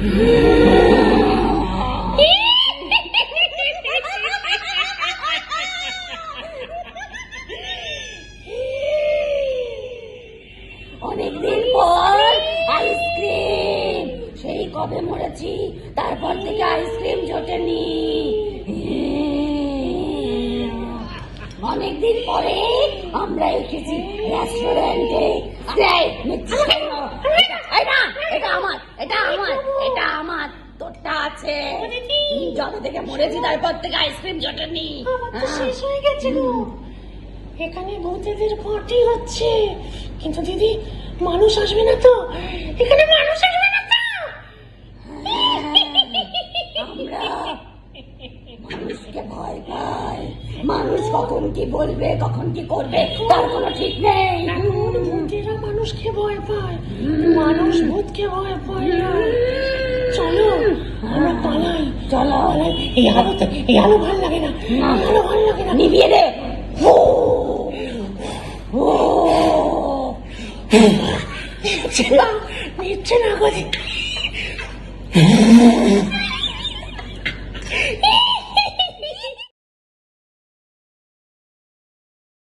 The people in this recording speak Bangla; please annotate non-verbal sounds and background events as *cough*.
*laughs* অনেকদিন পর আইসক্রিম। সেই কবে মরেছি? তারপর থেকে আইসক্রিম জোটেনি। অনেকদিন পরে আমরা এসেছি রেস্টুরেন্টে এই, মিথ্যে কেন? এই না, এটা আমার এটা আমার এটা আমার তোরটা আছে। থেকে মরেছি তারপর থেকে আইসক্রিম জোটেনি। শেষ হয়ে গেছে গো। এখানে ভূতেদের পার্টি হচ্ছে। কিন্তু দিদি মানুষ আসবে না তো। এখানে মানুষ আসবে না তো। মানুষকে ভয় পাই। মানুষ কখন কি বলবে কখন কি করবে তার কোনো ঠিক নেই। এখন ভূতেরা মানুষকে ভয় পায়। মানুষ ভূতকে ভয় পায়। না চলো এই আলোতে এই আলো ভালো লাগে না। আলো ভালো লাগে না। নিভিয়ে দে। নিচ্ছে না গো